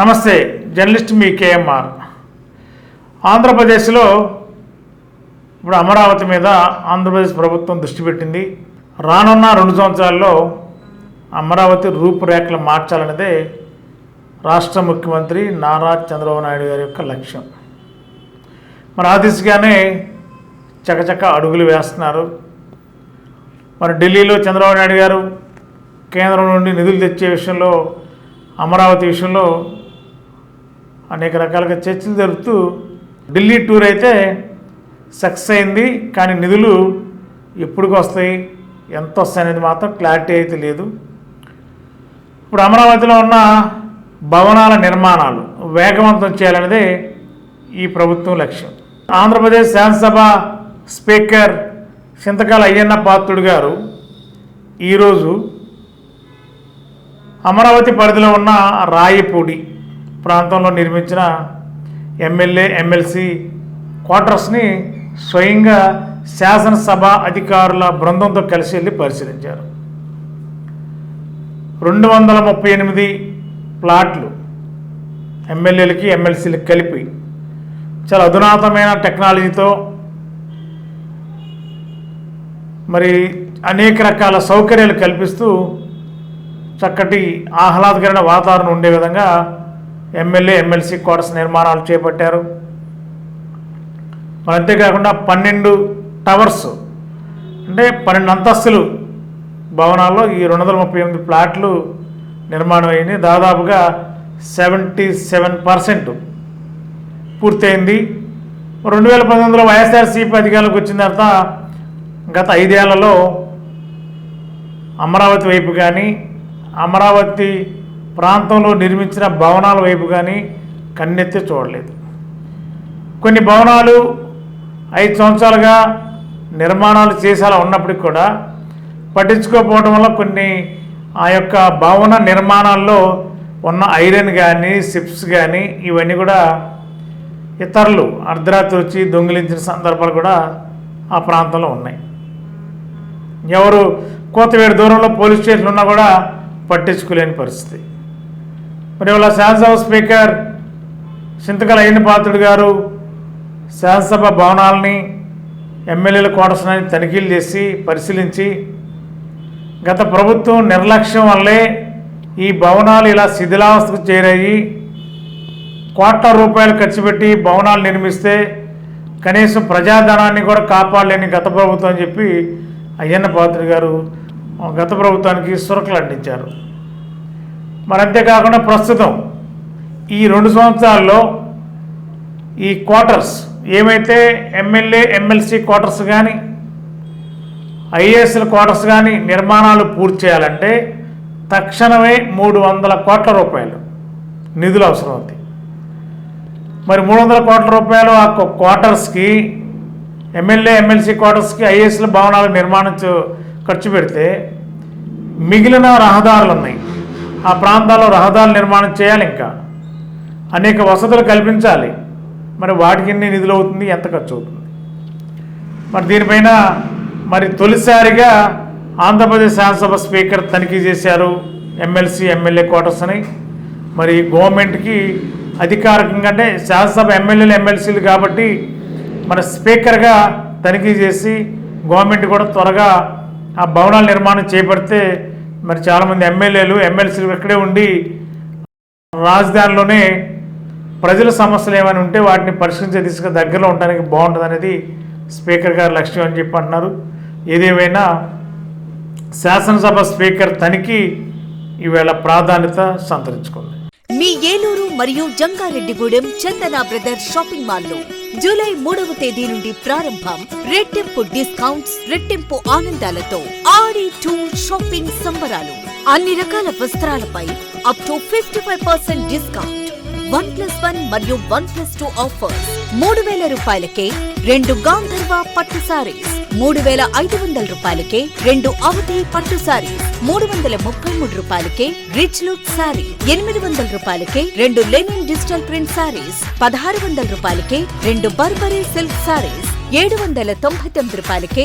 నమస్తే జర్నలిస్ట్ మీ కేఎంఆర్. ఆంధ్రప్రదేశ్లో ఇప్పుడు అమరావతి మీద ఆంధ్రప్రదేశ్ ప్రభుత్వం దృష్టి పెట్టింది. రానున్న రెండు సంవత్సరాల్లో అమరావతి రూపురేఖలు మార్చాలన్నదే రాష్ట్ర ముఖ్యమంత్రి నారా చంద్రబాబు నాయుడు గారి యొక్క లక్ష్యం. మరి ఆ దిశగానే చకచక అడుగులు వేస్తున్నారు. మరి ఢిల్లీలో చంద్రబాబు నాయుడు గారు కేంద్రం నుండి నిధులు తెచ్చే విషయంలో అమరావతి విషయంలో అనేక రకాలుగా చర్చలు జరుపుతూ ఢిల్లీ టూర్ అయితే సక్సెస్ అయింది. కానీ నిధులు ఎప్పటికి వస్తాయి? ఎంత వస్తాయి అనేది మాత్రం క్లారిటీ అయితే లేదు. ఇప్పుడు అమరావతిలో ఉన్న భవనాల నిర్మాణాలు వేగవంతం చేయాలనేదే ఈ ప్రభుత్వం లక్ష్యం. ఆంధ్రప్రదేశ్ శాసనసభ స్పీకర్ చింతకాల అయ్యన్న పాత్రుడు గారు ఈరోజు అమరావతి పరిధిలో ఉన్న రాయపూడి ప్రాంతంలో నిర్మించిన ఎమ్మెల్యే ఎమ్మెల్సీ క్వార్టర్స్ని స్వయంగా శాసనసభ అధికారుల బృందంతో కలిసి వెళ్ళి పరిశీలించారు. రెండు వందల ముప్పై ఎనిమిది ప్లాట్లు ఎమ్మెల్యేలకి ఎమ్మెల్సీలకి కలిపి చాలా అధునాతమైన టెక్నాలజీతో మరి అనేక రకాల సౌకర్యాలు కల్పిస్తూ చక్కటి ఆహ్లాదకరమైన వాతావరణం ఉండే విధంగా ఎమ్మెల్యే ఎమ్మెల్సీ క్వార్టర్స్ నిర్మాణాలు చేపట్టారు. మరి అంతేకాకుండా పన్నెండు టవర్స్ అంటే పన్నెండు అంతస్తులు భవనాల్లో ఈ రెండు వందల ముప్పై ఎనిమిది ప్లాట్లు నిర్మాణం అయింది. దాదాపుగా సెవెంటీ సెవెన్ పర్సెంట్ పూర్తయింది. రెండు వేల పంతొమ్మిదిలో వైఎస్ఆర్సీపీ అధికారులకు వచ్చిన తర్వాత గత ఐదేళ్ళలో అమరావతి వైపు కానీ అమరావతి ప్రాంతంలో నిర్మించిన భవనాల వైపు కానీ కన్నెత్తి చూడలేదు. కొన్ని భవనాలు ఐదు సంవత్సరాలుగా నిర్మాణాలు చేసేలా ఉన్నప్పటికి కూడా పట్టించుకోకపోవడం వల్ల కొన్ని ఆ యొక్క భవన నిర్మాణాల్లో ఉన్న ఐరన్ కానీ సిప్స్ కానీ ఇవన్నీ కూడా ఇతరులు అర్ధరాత్రి వచ్చి దొంగిలించిన సందర్భాలు కూడా ఆ ప్రాంతంలో ఉన్నాయి. ఎవరు కోతవేడు దూరంలో పోలీస్ స్టేషన్లు ఉన్నా కూడా పట్టించుకోలేని పరిస్థితి. మరి ఇవాళ శాసనసభ స్పీకర్ చింతకల అయ్యపాత్రుడు గారు శాసనసభ భవనాలని ఎమ్మెల్యేల కోటస్ని తనిఖీలు చేసి పరిశీలించి గత ప్రభుత్వం నిర్లక్ష్యం వల్లే ఈ భవనాలు ఇలా శిథిలావస్థకు చేరాయి. కోట్ల రూపాయలు ఖర్చు పెట్టి భవనాలు నిర్మిస్తే కనీసం ప్రజాధనాన్ని కూడా కాపాడలేని గత ప్రభుత్వం అని చెప్పి అయ్యన్న పాత్రి గారు గత ప్రభుత్వానికి సురకలు అంటించారు. మరి అంతేకాకుండా ప్రస్తుతం ఈ రెండు సంవత్సరాల్లో ఈ క్వార్టర్స్ ఏమైతే ఎమ్మెల్యే ఎమ్మెల్సీ క్వార్టర్స్ కానీ ఐఏఎస్ఎల్ క్వార్టర్స్ కానీ నిర్మాణాలు పూర్తి చేయాలంటే తక్షణమే మూడు వందల కోట్ల రూపాయలు నిధులు అవసరం అవుతాయి. మరి మూడు వందల కోట్ల రూపాయలు ఆ క్వార్టర్స్కి ఎమ్మెల్యే ఎమ్మెల్సీ క్వార్టర్స్కి ఐఏఎస్ల భవనాల నిర్మాణం ఖర్చు పెడితే మిగిలిన రహదారులు ఉన్నాయి. ఆ ప్రాంతాల్లో రహదారులు నిర్మాణం చేయాలి ఇంకా. అనేక వసతులు కల్పించాలి. మరి వాటికి ఎన్ని నిధులు అవుతుంది? ఎంత ఖర్చు అవుతుంది? మరి దీనిపైన మరి తొలిసారిగా ఆంధ్రప్రదేశ్ శాసనసభ స్పీకర్ తనిఖీ చేశారు. ఎమ్మెల్సీ ఎమ్మెల్యే క్వార్టర్స్ అని. మరి గవర్నమెంట్కి అధికారికంగా అంటే శాసనసభ ఎమ్మెల్యేలు ఎమ్మెల్సీలు కాబట్టి మన స్పీకర్గా తనిఖీ చేసి గవర్నమెంట్ కూడా త్వరగా ఆ భవనాల నిర్మాణం చేపడితే మరి చాలామంది ఎమ్మెల్యేలు ఎమ్మెల్సీలు ఇక్కడే ఉండి రాజధానిలోనే ప్రజల సమస్యలు ఏమైనా ఉంటే వాటిని పరిష్కరించే దిశగా దగ్గరలో ఉండడానికి బాగుంటుంది అనేది స్పీకర్ గారు లక్ష్యం అని చెప్పి అంటున్నారు. ఏదేమైనా శాసనసభ స్పీకర్ తనిఖీ ఈవేళ ప్రాధాన్యత సంతరించుకుంది. మీ ఏలూరు మరియు జంగారెడ్డిగూడెం చందన బ్రదర్స్ షాపింగ్ మాల్లో జూలై మూడవ తేదీ నుండి ప్రారంభం రెట్టింపు డిస్కౌంట్స్ రెట్టింపు ఆనందాలతో ఆడి టూ షాపింగ్ సంబరాలు. అన్ని రకాల వస్త్రాలపై up to fifty five percent discount one plus one మరియు వన్ ప్లస్ టూ ఆఫర్స్ మూడు వేల రూపాయలకే రెండు గాంధర్వ పట్టు సారీస్ మూడు వేల ఐదు వందల రూపాయలకే రెండు అవతి పట్టు సారీ మూడు వందల ముప్పై మూడు రూపాయలకే రిచ్ లుక్ సారీ ఎనిమిది వందల రూపాయలకే రెండు లెనిన్ డిజిటల్ ప్రింట్ సారీస్ పదహారు వందల రూపాయలకే రెండు బర్బరీ సిల్క్ సారీస్ ఏడు వందల తొంభై తొమ్మిది రూపాయలకే